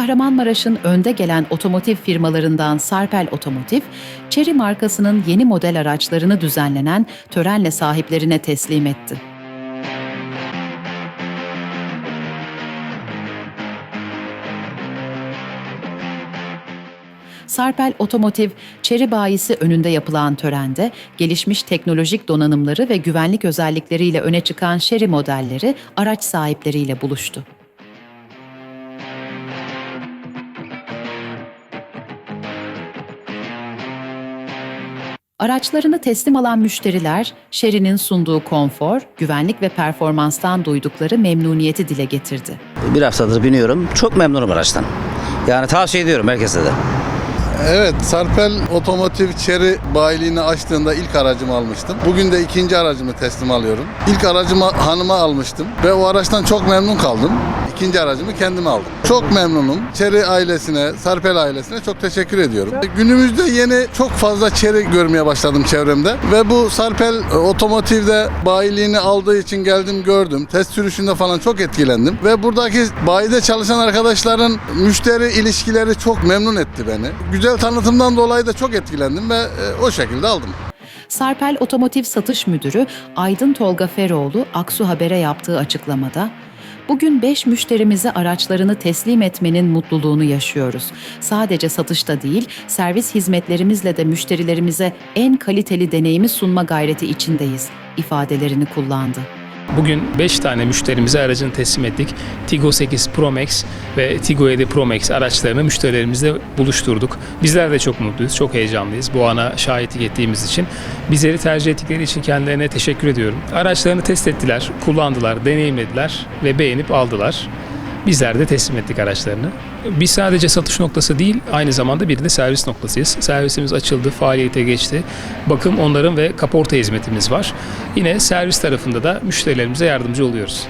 Kahramanmaraş'ın önde gelen otomotiv firmalarından Sarpel Otomotiv, Chery markasının yeni model araçlarını düzenlenen törenle sahiplerine teslim etti. Sarpel Otomotiv, Chery bayisi önünde yapılan törende gelişmiş teknolojik donanımları ve güvenlik özellikleriyle öne çıkan Chery modelleri araç sahipleriyle buluştu. Araçlarını teslim alan müşteriler, Chery'nin sunduğu konfor, güvenlik ve performanstan duydukları memnuniyeti dile getirdi. Bir haftadır biniyorum. Çok memnunum araçtan. Yani tavsiye ediyorum herkese de. Evet, Sarpel Otomotiv Chery bayiliğini açtığında ilk aracımı almıştım. Bugün de ikinci aracımı teslim alıyorum. İlk aracımı hanıma almıştım ve o araçtan çok memnun kaldım. İkinci aracımı kendime aldım. Çok memnunum. Chery ailesine, Sarpel ailesine çok teşekkür ediyorum. Günümüzde yeni çok fazla Chery görmeye başladım çevremde ve bu Sarpel e, Otomotiv'de bayiliğini aldığı için geldim gördüm. Test sürüşünde falan çok etkilendim ve buradaki bayide çalışan arkadaşların müşteri ilişkileri çok memnun etti beni. Güzel tanıtımdan dolayı da çok etkilendim ve e, o şekilde aldım. Sarpel Otomotiv Satış Müdürü Aydın Tolga Feroğlu Aksu Haber'e yaptığı açıklamada Bugün 5 müşterimize araçlarını teslim etmenin mutluluğunu yaşıyoruz. Sadece satışta değil, servis hizmetlerimizle de müşterilerimize en kaliteli deneyimi sunma gayreti içindeyiz ifadelerini kullandı. Bugün 5 tane müşterimize aracını teslim ettik. Tigo 8 Pro Max ve Tigo 7 Pro Max araçlarını müşterilerimizle buluşturduk. Bizler de çok mutluyuz, çok heyecanlıyız bu ana şahitlik ettiğimiz için. Bizleri tercih ettikleri için kendilerine teşekkür ediyorum. Araçlarını test ettiler, kullandılar, deneyimlediler ve beğenip aldılar. Bizler de teslim ettik araçlarını. Biz sadece satış noktası değil, aynı zamanda bir de servis noktasıyız. Servisimiz açıldı, faaliyete geçti. Bakım, onların ve kaporta hizmetimiz var. Yine servis tarafında da müşterilerimize yardımcı oluyoruz.